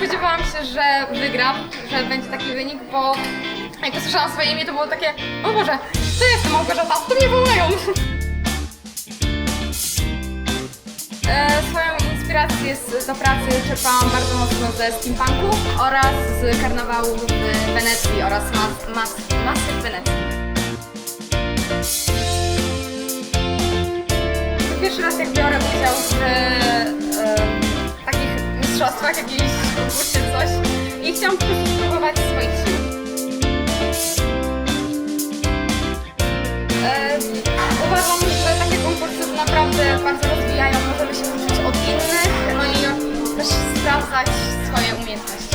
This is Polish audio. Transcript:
spodziewałam się, że wygram, że będzie taki wynik, bo jak usłyszałam swoje imię, to było takie, o Boże, to jestem Małgorzata, to mnie wołają. E, swoją inspirację z, do pracy czerpałam bardzo mocno ze steampunku oraz z karnawału w Wenecji oraz mas, mas, masy w Wenecji. Pierwszy raz jak biorę udział w e, takich mistrzostwach, jakiejś czy coś. I chciałam po spróbować swoich sił. E, uważam, że takie konkursy naprawdę bardzo rozwijają, możemy się uczyć od innych, no i też sprawdzać swoje umiejętności.